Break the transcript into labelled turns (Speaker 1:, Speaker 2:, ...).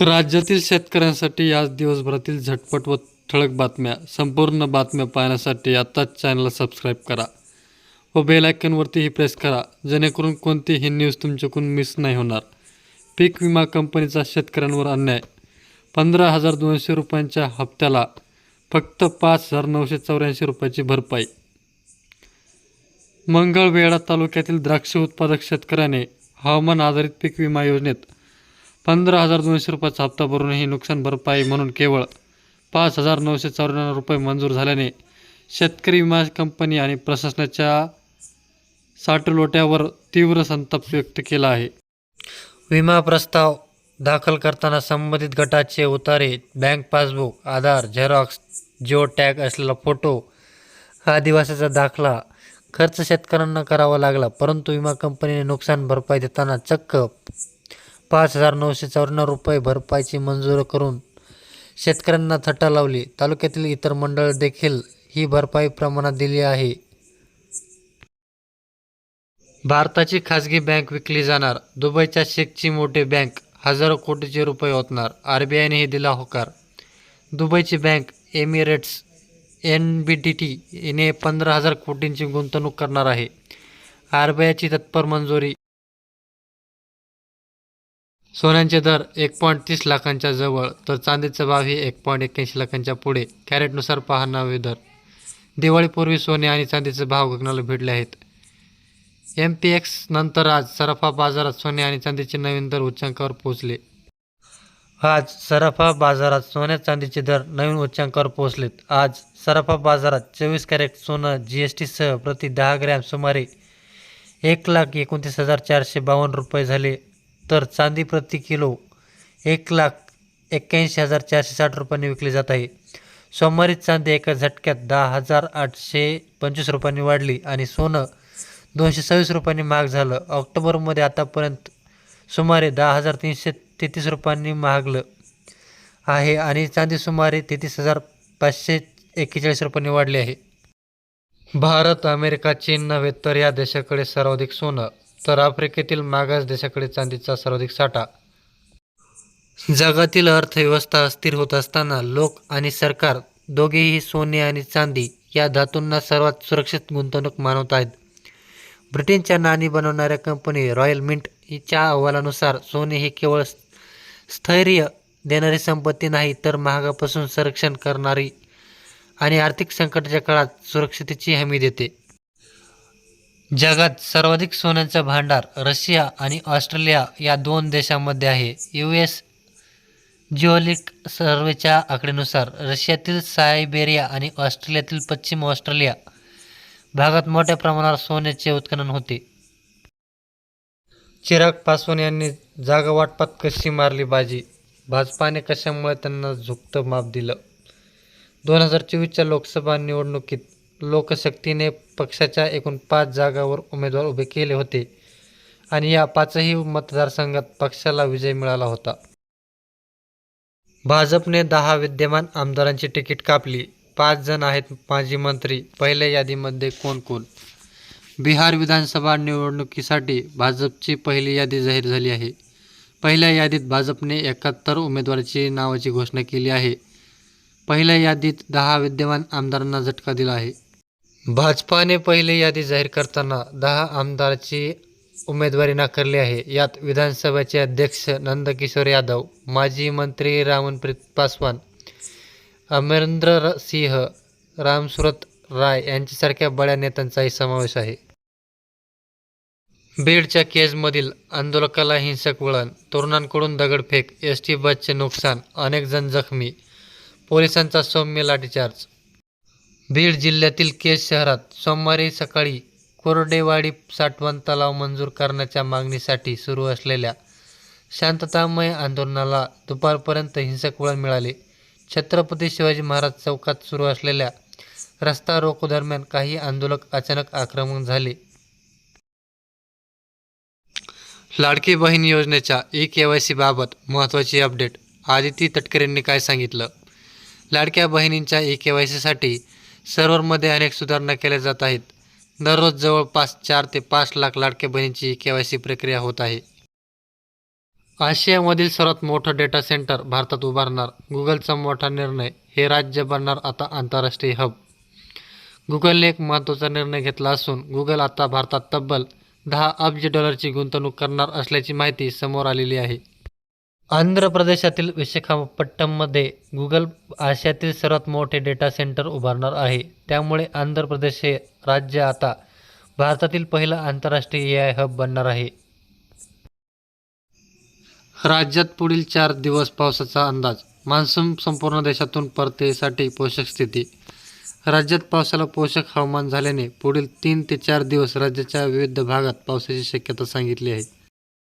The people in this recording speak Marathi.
Speaker 1: राज्यातील शेतकऱ्यांसाठी आज दिवसभरातील झटपट व ठळक बातम्या संपूर्ण बातम्या पाहण्यासाठी आत्ताच चॅनलला सबस्क्राईब करा व बेल आयकॉनवरतीही प्रेस करा जेणेकरून कोणतीही न्यूज तुमच्याकडून मिस नाही होणार. पीक विमा कंपनीचा शेतकऱ्यांवर अन्याय पंधरा हजार दोनशे रुपयांच्या हप्त्याला फक्त पाच हजार नऊशे चौऱ्याऐंशी रुपयाची भरपाई. मंगळवेढा तालुक्यातील द्राक्ष उत्पादक शेतकऱ्याने हवामान आधारित पीक विमा योजनेत पंधरा हजार दोनशे रुपयाचा हप्ता भरूनही नुकसान भरपाई म्हणून केवळ पाच हजार नऊशे चौऱ्याण्णव रुपये मंजूर झाल्याने शेतकरी विमा कंपनी आणि प्रशासनाच्या साठलोट्यावर तीव्र संताप व्यक्त केला आहे. विमा प्रस्ताव दाखल करताना संबंधित गटाचे उतारे bank passbook Aadhaar xerox geo tag असलेला फोटो आदिवासीचा दाखला खर्च शेतकऱ्यांना करावा लागला परंतु विमा कंपनीने नुकसान भरपाई देताना चक्क पाच हजार नऊशे चौऱ्याण्णव रुपये भरपाईची मंजूर करून शेतकऱ्यांना थट्टा लावली. तालुक्यातील इतर मंडळ देखील ही भरपाई प्रमाणात दिली आहे. भारताची खाजगी बँक विकली जाणार. दुबईच्या शेखची मोठी बँक हजारो कोटीचे रुपये ओतणार. आर बी आयनेही दिला होकार. दुबईची bank Emirates N B T T हिने पंधरा हजार कोटींची गुंतवणूक करणार आहे. आर बी आयची तत्पर मंजुरी सोन्यांचे दर एक पॉईंट तीस लाखांच्या जवळ तर चांदीचा भाव ही एक पॉईंट एक्क्याऐंशी लाखांच्या पुढे. कॅरेटनुसार पहा दर. दिवाळीपूर्वी सोने आणि चांदीचे भाव गगनाला भिडले आहेत. एम पी एक्स नंतर आज सराफा बाजारात सोने आणि चांदीचे नवीन दर उच्चांकावर पोहोचले. आज सराफा बाजारात सोन्या चांदीचे दर नवीन उच्चांकावर पोहोचलेत. आज सराफा बाजारात चोवीस कॅरेट सोनं जी एस टीसह प्रति दहा ग्रॅम सुमारे एक लाख एकोणतीस हजार चारशे बावन्न रुपये झाले. तर चांदी प्रति किलो एक लाख एक्क्याऐंशी हजार चारशे साठ रुपयांनी विकली जात आहे. सोमवारी चांदी एका झटक्यात दहा हजार आठशे पंचवीस रुपयांनी वाढली आणि सोनं दोनशे सव्वीस रुपयांनी महाग झालं. ऑक्टोबरमध्ये आतापर्यंत सुमारे दहा हजार तीनशे तेहतीस रुपयांनी महागलं आहे आणि चांदी सुमारे तेहतीस हजार पाचशे एक्केचाळीस रुपयांनी वाढली आहे. भारत अमेरिका चीन नव्हे तर या देशाकडे सर्वाधिक सोनं तर आफ्रिकेतील मागास देशाकडे चांदीचा सर्वाधिक साठा. जगातील अर्थव्यवस्था अस्थिर होत असताना लोक आणि सरकार दोघेही सोने आणि चांदी या धातूंना सर्वात सुरक्षित गुंतवणूक मानवत आहेत. ब्रिटनच्या नाणी बनवणाऱ्या कंपनी रॉयल मिंट हिच्या अहवालानुसार सोने हे केवळ स्थैर्य देणारी संपत्ती नाही तर महागापासून संरक्षण करणारी आणि आर्थिक संकटाच्या काळात सुरक्षितेची हमी देते. जगात सर्वाधिक सोन्याचा भांडार रशिया आणि ऑस्ट्रेलिया या दोन देशांमध्ये आहे. यू एस जिओलिक सर्वेच्या आकडेनुसार रशियातील सायबेरिया आणि ऑस्ट्रेलियातील पश्चिम ऑस्ट्रेलिया भागात मोठ्या प्रमाणावर सोन्याचे उत्खनन होते. चिराग पासवान यांनी जागा वाटपात कशी मारली बाजी? भाजपाने कशामुळे त्यांना झुकतं माप दिलं? दोन हजार चोवीसच्या लोकसभा निवडणुकीत लोकशक्तीने पक्षाच्या एकूण पाच जागावर उमेदवार उभे केले होते. आणि या पाचही मतदारसंघात पक्षाला विजय मिळाला होता. भाजपने दहा विद्यमान आमदारांची तिकीट कापली. पाच जण आहेत माजी मंत्री. पहिल्या यादीमध्ये कोण कोण? बिहार विधानसभा निवडणुकीसाठी भाजपची पहिली यादी जाहीर झाली आहे. पहिल्या यादीत भाजपने एकाहत्तर उमेदवाराची नावाची घोषणा केली आहे. पहिल्या यादीत दहा विद्यमान आमदारांना झटका दिला आहे. भाजपाने पहिली यादी जाहीर करताना दहा आमदाराची उमेदवारी नाकारली आहे. यात विधानसभेचे अध्यक्ष नंदकिशोर यादव माजी मंत्री रामनप्रीत पासवान अमरेंद्र सिंह रामसुरत राय यांच्यासारख्या बड्या नेत्यांचाही समावेश आहे. बीडच्या केजमधील आंदोलकाला हिंसक वळण तरुणांकडून दगडफेक एस टी बसचे नुकसान अनेक जण जखमी पोलिसांचा सौम्य लाठीचार्ज बीड जिल्ह्यातील केज शहरात सोमवारी सकाळी कोरडेवाडी साठवण तलाव मंजूर करण्याच्या मागणीसाठी सुरू असलेल्या शांततामय आंदोलनाला दुपारपर्यंत हिंसक वळण मिळाले. छत्रपती शिवाजी महाराज चौकात सुरू असलेल्या रस्ता रोको दरम्यान काही आंदोलक अचानक आक्रमक झाले. लाडकी बहीण योजनेच्या ई के वाय सी बाबत महत्त्वाची अपडेट आदिती तटकरेंनी काय सांगितलं? लाडक्या बहिणींच्या ई के वाय सीसाठी सर्व्हरमध्ये अनेक सुधारणा केल्या जात आहेत. दररोज जवळपास चार ते पाच लाख लाडक्या बहिणींची के वाय सी प्रक्रिया होत आहे. आशियामधील सर्वात मोठं डेटा सेंटर भारतात उभारणार गुगलचा मोठा निर्णय हे राज्य बनणार आता आंतरराष्ट्रीय हब. गुगलने एक महत्त्वाचा निर्णय घेतला असून गुगल आता भारतात तब्बल दहा अब्ज डॉलरची गुंतवणूक करणार असल्याची माहिती समोर आलेली आहे. आंध्र प्रदेशातील विशाखापट्टणमध्ये गुगल आशियातील सर्वात मोठे डेटा सेंटर उभारणार आहे. त्यामुळे आंध्र प्रदेश हे राज्य आता भारतातील पहिला आंतरराष्ट्रीय ए आय हब बनणार आहे. राज्यात पुढील चार दिवस पावसाचा अंदाज. मान्सून संपूर्ण देशातून परतीसाठी पोषक स्थिती. राज्यात पावसाला पोषक हवामान झाल्याने पुढील तीन ते चार दिवस राज्याच्या विविध भागात पावसाची शक्यता सांगितली आहे.